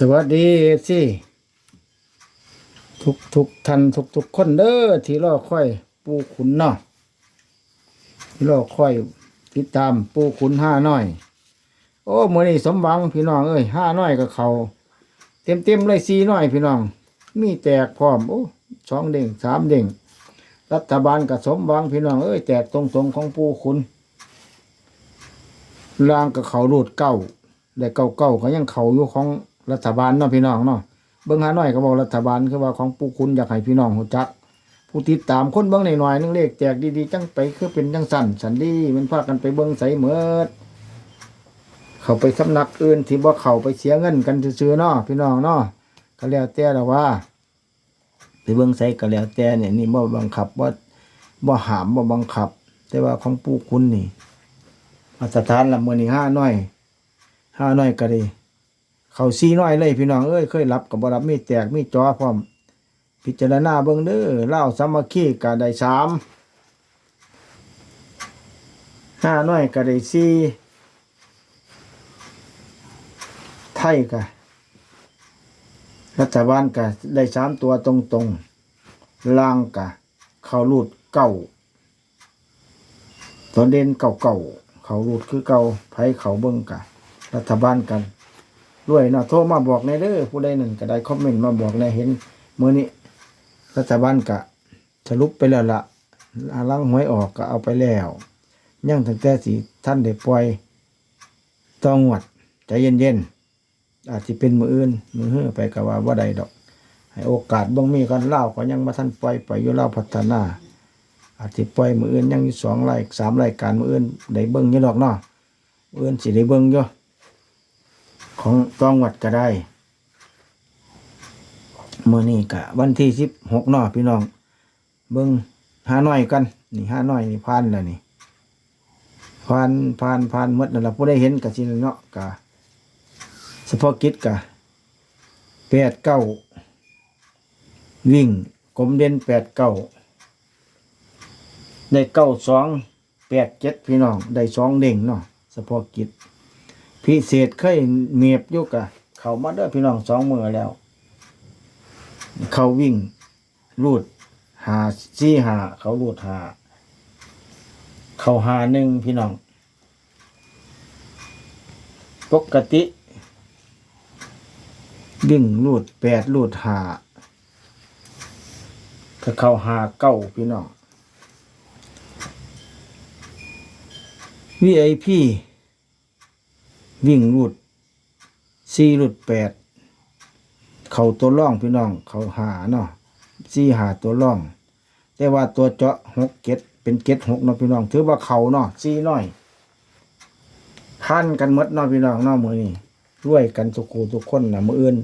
สวัสดีสิทุกทุกท่านทุกทุกคนเด้อที่รอค่อยปูขุนเนาะที่รอค่อยติดตามปูขุนห้าน้อย โอ้เมื่อนี้สมหวังพี่น้องเอ้ยห้าน้อยกับเขาเต็มเต็มเลยสี่น้อยพี่น้อง มีแตกพร้อมโอ้สองเด้งสามเด้งรัฐบาลกับสมหวังพี่น้องเอ้ยแตกตรงตรงของปูขุนลางกับเขารูดเก้าแต่เก่าๆก็ยังเขาอยู่ของ รัฐบาลเนาะพี่น้องเนาะเบิ่งหาหน่อยก็บอกรัฐบาลคือว่าของปู่คุณอยากให้พี่น้องหูจัก ผู้ติดตามคนเบิ่งหน่อยๆนึงเลขแจกดีๆจังไปคือเป็นจังสั่นสันดีมันพากันไปเบิ่งใสเหมือดเขาไปสำนักอื่นที่บ่เขาไปเสียเงินกันซื่อเนาะพี่น้องเนาะก็แล้วแต่ละว่าไปเบิ่งใสก็แล้วแต่เนี่ยนี่บ่บังคับบ่าบ่หามบ่บังคับ แต่ว่าของปู่คุณนี่มาตรฐานละมื้อนี้ห้าน้อยห้าน้อยก็ดี เขาซีน้อยเลยพี่น้องเอ้ยเคยรับกับบรับมีแตกมีจอพร้อม พิจารณาเบิ่งเด้อเล่าสามัคคีก็ได้สามห้าน้อยก็ได้สี่ไทยก็รัฐบาลก็ได้สามตัวตรงๆล่างก็เขารูดเก่าตัวเด่นเก่าเก่าเขารูดคือเก่าไผเขาเบิ่งกะรัฐบาลกัน ด้วยเนาะโทรมาบอกในเด้อผู้ใดหนึ่งก็ได้คอมเมนต์มาบอกในเห็นเมื้อนี้รัฐบาลกะสรุปไปแล้วละอาลังหวยออกก็เอาไปแล้วยังตั้งแต่สิท่านได้ปล่อยต้องหวดใจเย็นๆอาจจะเป็นมืออื่นมือเฮือไปก็ว่าว่าใดดอก ให้โอกาสบ่งมีกันเล่าก็ยังมาท่านปล่อยไปอยู่เล่าวพัฒนา อาจจะปล่อยมืออื่นยังอยู่สองรายสามรายการมืออื่นได้เบิ่งอยู่ดอกเนาะมืออื่นสิได้เบิ่งอยู่ ของต้องวัดก็ได้เมื่อนี้กะวันที่สิบหกนอพี่น้อง เบิ้งห้าน้อยกัน นี่ห้าน้อยนี่พานแล้วนี่พานพานพานหมดนั่นละผู้ได้เห็นกะสินเนาะกะเฉพาะกิจกะแปดเก้าวิ่งกลมเด่นแปดเก้าได้เก้าสองแปดเจ็ดพี่น้อง ได้สองเด้งเนาะเฉพาะกิจ พิเศษเคยเมียบยู่กะเขามาเด้อพี่น้องสองมือแล้ว เขาวิ่ง รูดหาซี่หาเขารูดหา เขาหาหนึ่งพี่น้อง ปกติ วิ่งรูดแปดรูดหาก็เขาหาเก้าพี่น้อง VIP วิ่งรูดสี่รูดแปดเขาตัวร่องพี่น้อง เขาหาเนาะสี่หาตัวร่อง แต่ว่าตัวเจาะหกเก็ดเป็นเก็ดหกเนาะพี่น้อง ถือว่าเขาเนาะสี่น้อยพันกันมดเนาะพี่น้องเนาะมือนี้รวยกันทุกคูทุกคนนะมืออื่น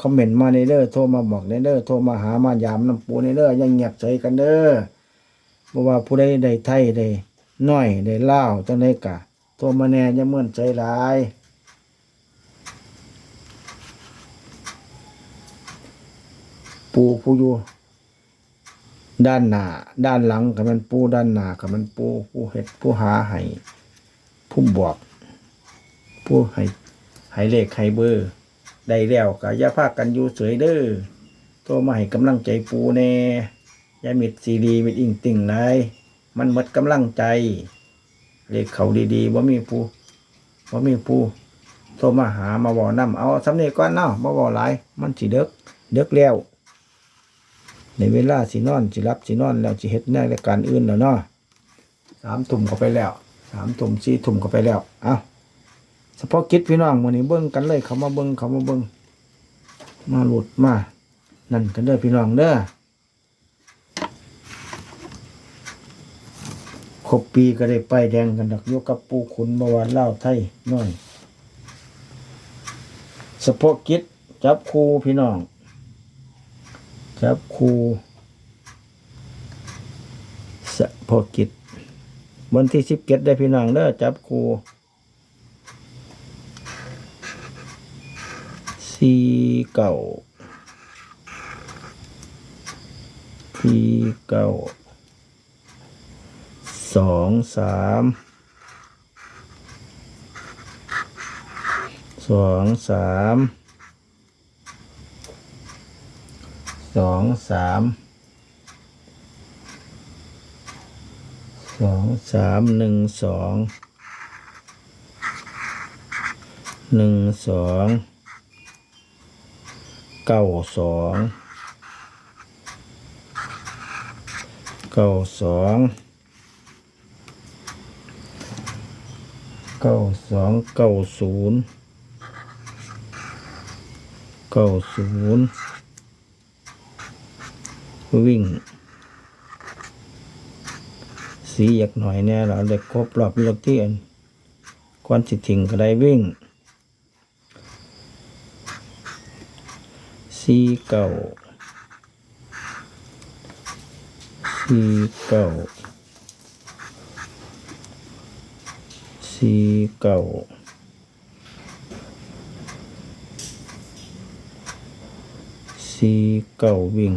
คอมเมนต์มาในเด้อโทรมาบอกในเด้อโทรมาหามายามน้ำปูในเด้ออยังเงียบใจกันเด้อบ่ว่าผู้ใดได้ไทยได้น้อยได้เล่าจังไดกะ โทรมาแน่ย่าเมื่อนใจร้ายปูผู้อยู่ด้านหน้าด้านหลังกับมันปูด้านหน้ากับมันปูผู้เห็ดผู้หาให้ผู้บอกผู้ให้ให้เลขให้เบอร์ ได้แล้วก็อย่าพากันอยู่เฉยเด้อโทรมาให้กำลังใจปูแน่อย่ามิดซีดีมิดอิงติ่งไรมันหมดกำลังใจ เลขเขาดีๆว่ามีปูว่ามีปูโทรมาหามาบอกน้ำเอาสำเนียก่อนเนาะมาบอกหลายมันสิเด็กเด็กแล้วในเวลาสินอนสิรับสินอนแล้วสิเฮ็ดในรายการอื่นแล้วเนาะสามทุ่มก็ไปแล้วสามทุ่มสี่ทุ่มก็ไปแล้วเอ้าเฉพาะกิจพี่น้องมื้อนี้เบิ่งกันเลยเขามาเบิ่งเขามาเบิ่งมาหลุดมา นั่นกันเด้อพี่น้องเด้อ รบปีก็ได้ป้ายแดงกันดอกยกกับปูขุนเมื่อวานเล่าไทยน้อยเฉพาะกิจจับครูพี่น้อง จับครูสะโพอกิจวันที่สิบเก็ดได้พี่น้องเด้อจับครูสี่เก่าสี่เก่า สองสามสองสามสองสามสองสามหนึ่งสองหนึ่งสองเก้าสองเก้าสอง เก้าสองเก้าศูนย์เก้าศูนย์วิ่ง สีอยากหน่อยเนี่ยเราได้ครบรอบเลือกที่อันควันสิถิงก็ได้วิ่งสีเก่าสีเก่า สีเก่าสีเก่าวิ่ง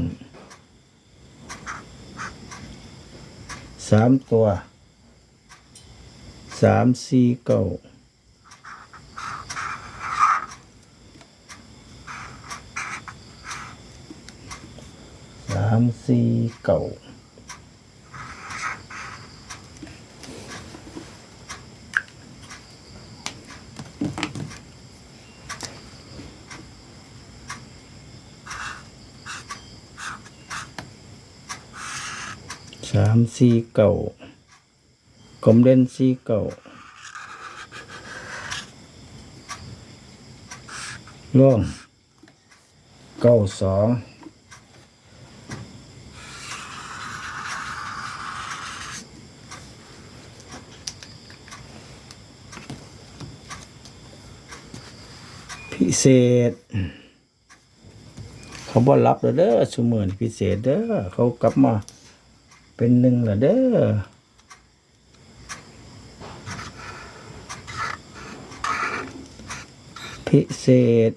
สามตัวสามสี่เก้าสามสี่เก้า สามสี่เก้ากลมเด่นสี่เก้าร่วมเก้าสองพิเศษ เขาบ่รับเด้อสมือนพิเศษเด้อเขากลับมา เป็นหนึ่งแล้วเด้อพิเศษ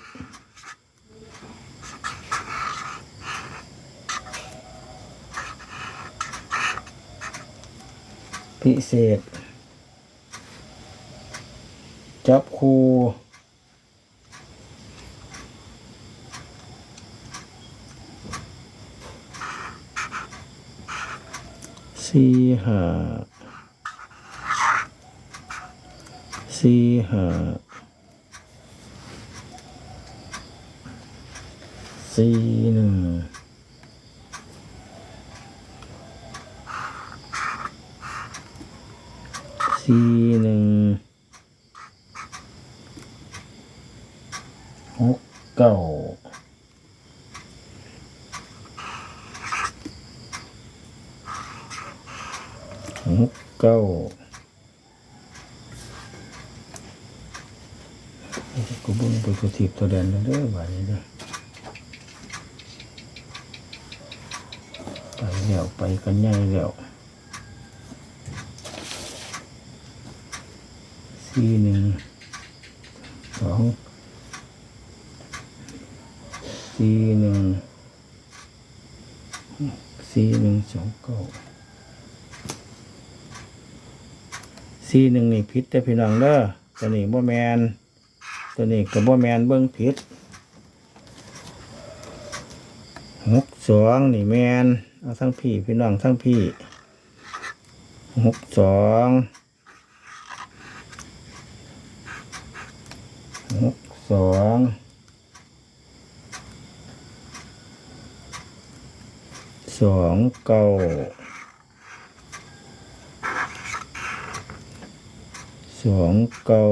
พิเศษจับคู สี่ห้าสี่ห้าสี่หนึ่งสี่หนึ่งหกเก้าห ก้าก็เบิ่งไปตัวทีบตัวแดนแล้วเด้อบ่านี้เด้อไปแล้วไปกันใหญ่แล้วสี่หนึ่งสองสี่หนึ่งสี่หนึ่งสองเก้า สี่หนึ่งนี่ผิดแต่พี่น้องเด้อตัวนี้บ่แมนตัวนี้กับบ่แมนเบิ้งผิดหกสองนี่แมนเอาทั้งพี่พี่น้องทั้งพี่หกสองหกสองสองเก้า สองเก้า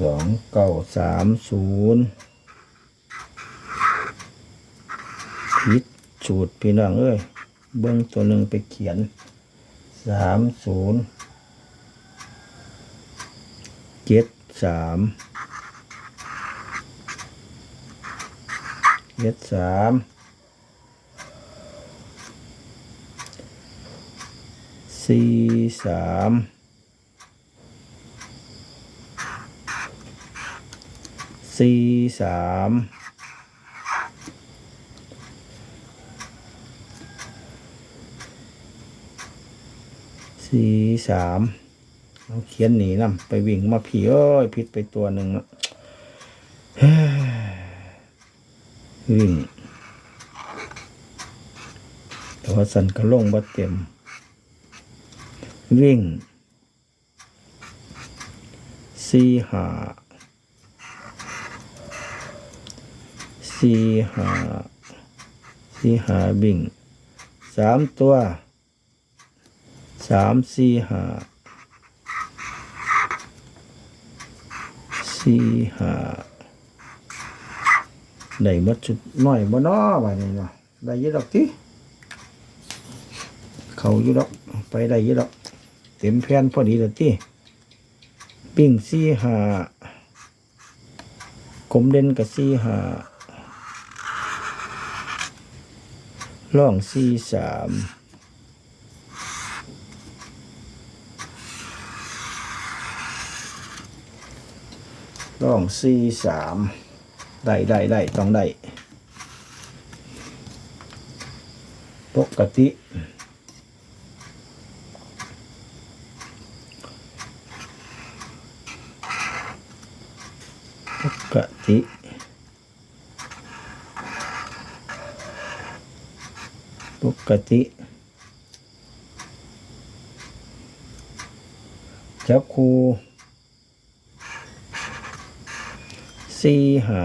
สองเก้าสามศูนย์ผิดสูตรพี่น้องเอ้ย เบิ้งตัวหนึ่งไปเขียนสามศูนย์เจ็ดสามเจ็ดสาม สี่สามสี่สามสี่สามเอาเขียนหนีนํไปวิ่งมาผีเอ้ยผิดไปตัวหนึ่งเนาะเฮ้ยวิ่งแต่ว่าสันก็ลงบ่เต็ม วิ่งสี่หาสี่หาสี่หาวิ่งสามตัวสามสี่หาสี่หาได้มดชุดน้อยบ่น้อว่านี่เนาะได้ยอะดอกติเขายู่ดอกไปได้ยู่ดอก ต็มแผ่นพอดีแล้วที่ปิ้งสี่หากลมเด่นกับสี่หาล่องสี่สามล่องสี่สามได้ได้ได้ต้องได้ปกติ ป ติปกติจับครูสี่หา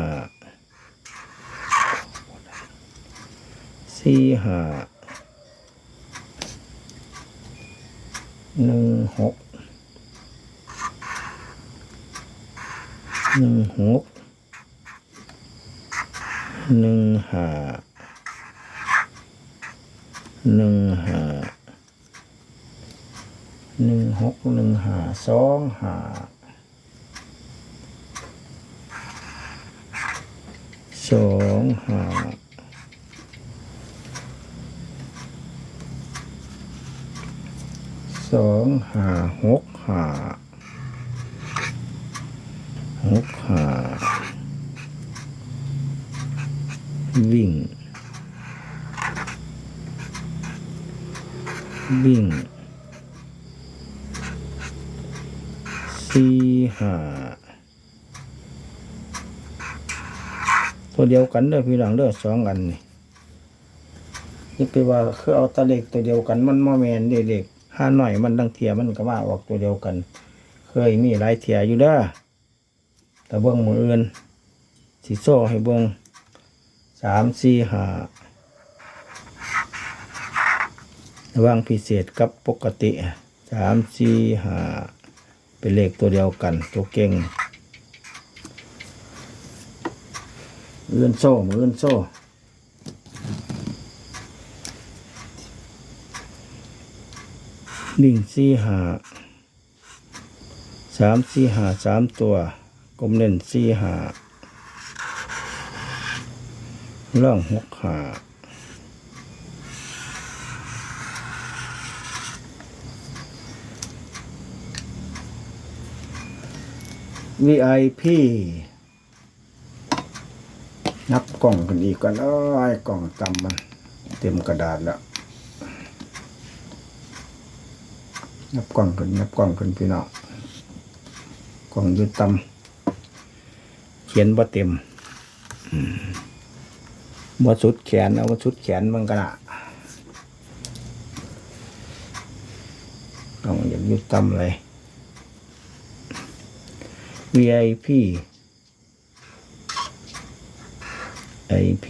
สี่หาหนึ่งหกหนึ่งหก หนึ่งหาหนึ่งหาหนึ่งหกหนึ่งหาสองหาสองหาสองหาหกหาหกหา วิ่ง วิ่งสี่หาตัวเดียวกันเด้อพี่น้องเด้อสองอันนี่นี่คือว่าคือเอาตะเล็กตัวเดียวกันมันมอแมนเด็กห้าหน่อยมันดังเทียมันก็มาออกตัวเดียวกัน เคยมีหลายเทียอยู่เด้อแต่เบิ้งมืออื่นสีโซ่ให้เบิ้ง สามสี่ห้าระหว่างพิเศษกับปกติสามสี่ห้าเป็นเลขตัวเดียวกัน ตัวเก่งมืออื่นโซ่มืออื่นโซ่ดิ่งสี่ห้าสามสี่หาสามตัวกลมเล่นสี่หา ล่องหกหาวีไอพีนับกล่องกันอีกกันเอ้ยกล่องจำมันเต็มกระดาษแล้ว นับกล่องกันนับกล่องกันพี่น้องกล่องยืดตำเขียนบ่เต็ม อืม บ่สุดแขนเอาบ่สุดแขนมันก็น่ะกล่องอย่ายืดตำเลย VIP IP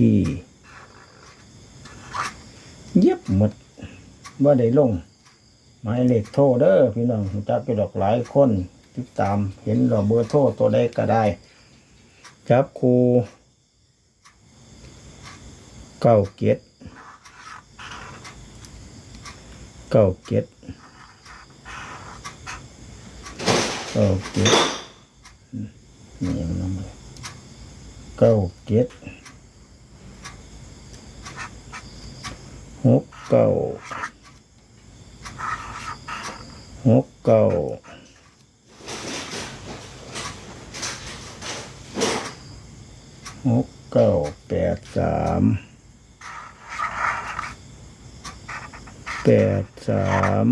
เย็บหมดว่าได้ลง หมายเลขโทรเด้อพี่น้องจักไปดอกหลายคน ติดตามเห็นเราเบอร์โทรตัวใดก็ได้จับครู เก้าเกียรเก้าเกียรเก้าเกียรนี่ยังน้ำเลยเก้าเกียรหกเก้าหกเก้าหกเก้าแปดสาม แปดสาม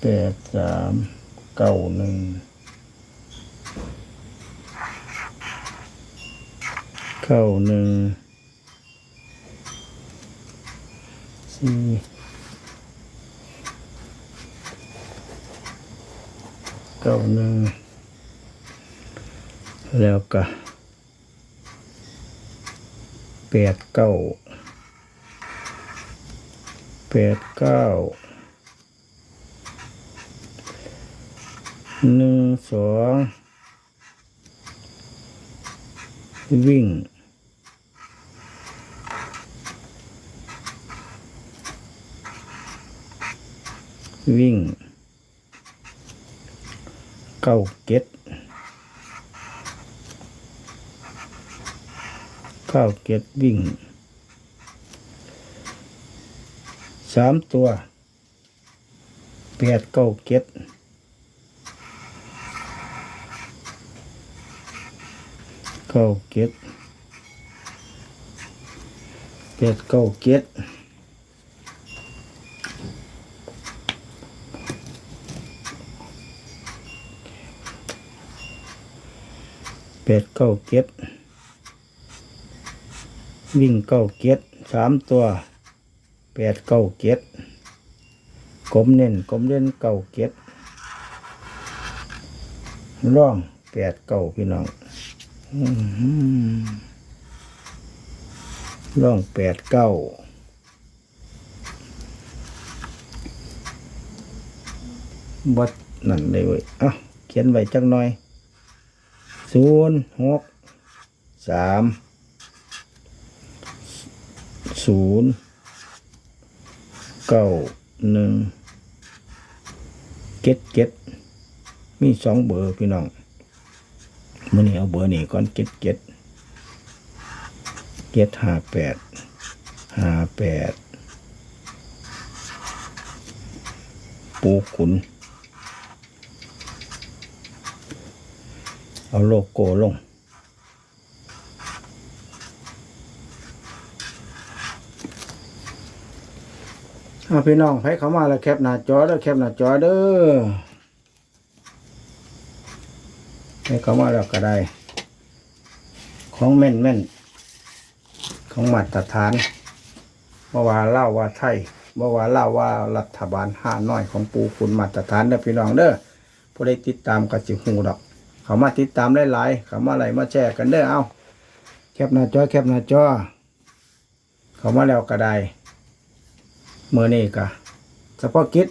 แปดสามเก้าหนึ่งเก้าหนึ่งสี่เก้าหนึ่งแล้วก็แปดเก้า แปดเก้าหนึ่งสองวิ่งวิ่งเก้าเก็ดเก้าเก็ดวิ่ง สามตัวแปดเก้าเก็ดเก้าเก็ดเป็ดเก้าเก็ดเป็ดเก้าเก็ดวิ่งเก้าเก็ดสามตัว ดเก้าเก็ดกลมเน้นกลมเล่นเก้าเก็ดร่องแปดเก้าพี่น้องร่องแปดเก้าบัดนั่นเลยเว้ยอ้าเขียนไว้จักหน่อยศูนย์หกสามศูนย์ เก้าหนึ่งเก็ดเก็ดมีสองเบอร์พี่น้องมื่อนี้เอาเบอร์นี้ก่อนเก็ดเก็ดเก็ดห้าแปดห้าแปดปูขุน เอาโลโก้ลง เอา พี่น้องให้เขามาแล้วแคปหน้าจอเด้อแคปหน้าจอเด้อให้เขามาแล้วก็ได้ ของแม่นแม่นของมาตรฐานเมื่อวานเล่าว่าไทยเมื่อวานเล่าว่ารัฐบาลห้าน้อยของปูคุณมาตรฐานเด้อพี่น้องเด้อผู้ใดติดตามก็สิหูดอก เขามาติดตามหลายๆเขามาอะไรมาแชร์กันเด้อเอาแคปหน้าจอแคปหน้าจอเขามาแล้วก็ได้ เมื่อนี้ก็เฉพาะกิจ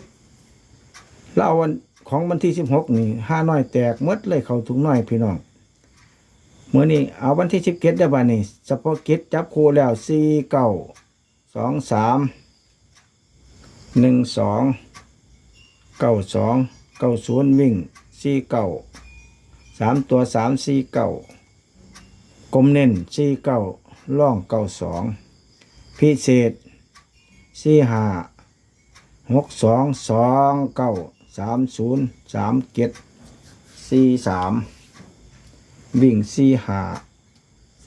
เล่าวันของวันที่สิบหกนี่ห้าน้อยแตกมดเลยเขาถุงน้อยพี่น้องเมื่อนี้เอาวันที่สิบเกตได้บ้านี่เฉพาะกิจจับคู่แล้วสี่เก้าสองสามหนึ่งสองเก้าสองเก้าศูนย์วิ่งสี่เก้าสามตัวสามสี่เก้ากลมเน้นสี่เก้าล่องเก้าสองพิเศษ สี่ห้าหกสองสองเก้าสามศูนย์สามเจ็ดสี่สามวิ่งสี่หา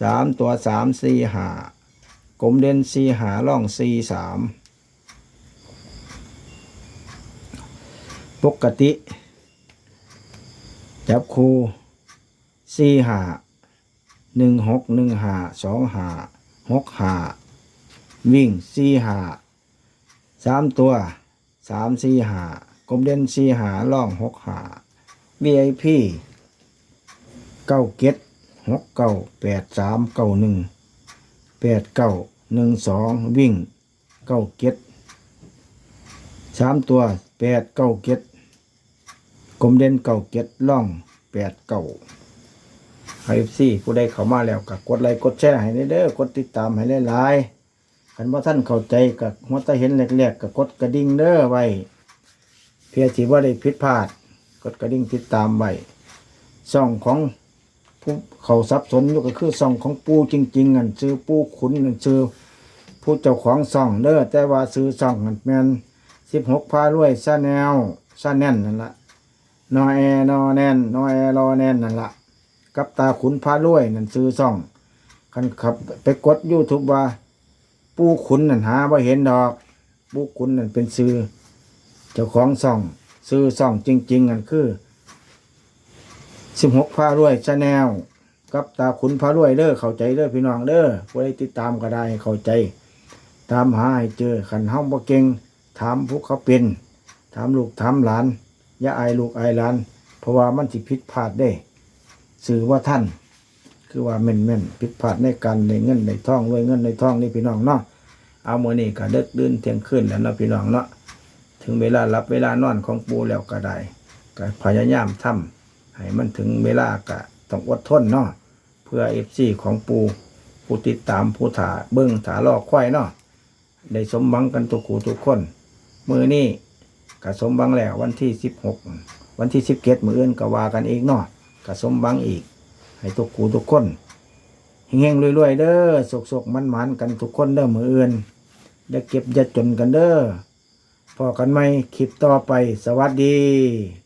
สามตัวสามสี่หากลมเด่นสี่หาล่องสี่สามปกติ จับคูสี่หาหนึ่งหกหนึ่งหาสองหาหกหาวิ่งสี่หา สามตัวสามสี่หากลมเด่นสี่หาล่องหกหา VIP เก้าเก็ดหกเก้าแปดสามเก้าหนึ่งแปดเก้าหนึ่งสองวิ่งเก้าเก็ดสามตัวแปดเก้าเก็ดกลมเด่นเก้าเก็ดล่องแปดเก้าไอฟซีผู้ใดเข้ามาแล้วก็กดไลค์กดแชร์ให้ได้เด้อกดติดตามให้หลายๆ คันว่าท่านเข้าใจกับหัวตาเห็นแรกๆก็กดกระดิ่งเด้อไว้เพื่อที่ว่าได้ผิดพลาด กดกระดิ่งติดตามไว้ช่องของผู้เขาสับสนอยู่ก็คือช่องของปูจริงๆอันชื่อปูขุนอันชื่อผู้เจ้าของช่องเด้อแต่ว่าซื้อช่องอันแมนสิบหกพารวยซาแนลซาแนนนั่นละนอแอนอแนนนอแอรอแนนนั่นละกับตาขุนพารวยนั่นซื้อช่องคันขับไปกดยูทูบว่า ปูขุนนั่นหาบ่เห็นดอก ปูขุนนั่นเป็นซื้อเจ้าของซ่อง ซื้อซ่องจริงๆกันคือสิบหกพารวยชาแนลกับตาขุนพารวยเด้อเข้าใจเด้อพี่น้องเด้อผู้ใดติดตามก็ได้เข้าใจ ตามหาให้เจอขันเฮาบ่เก่งถามผู้เขาเป็นถามลูกถามหลานอย่าอายลูกอายหลาน เพราะว่ามันสิผิดพลาดได้สื่อว่าท่าน คือว่าแม่นแม่นผิดพลาดในการในเงินในท้องรวยเงินในท้องนี่พี่น้องเนาะเอามือนี้ก็เดึกดื่นเที่ยงคืนแล้วเนาะพี่น้องเนาะถึงเวลารับเวลานอนของปูแล้วก็ได้ก็พยายามทำให้มันถึงเวลาก็ต้องอดทนเนาะเพื่อ FC ของปูผู้ติดตามผู้ถาเบิ่งถารอกควายเนาะได้สมหวังกันทุกคู่ทุกคน มือนี้ก็สมหวังแล้ววันที่สิบหกวันที่สิบเกตมืออื่นก็ว่ากันอีกเนาะก็สมหวังอีก ให้ทุกคูทุกคนเฮงๆรวยๆเด้อสุกๆมันกันทุกคนเด้อมืออื่นอย่าเก็บอย่าจนกันเด้อพอกันไหมคลิปต่อไปสวัสดี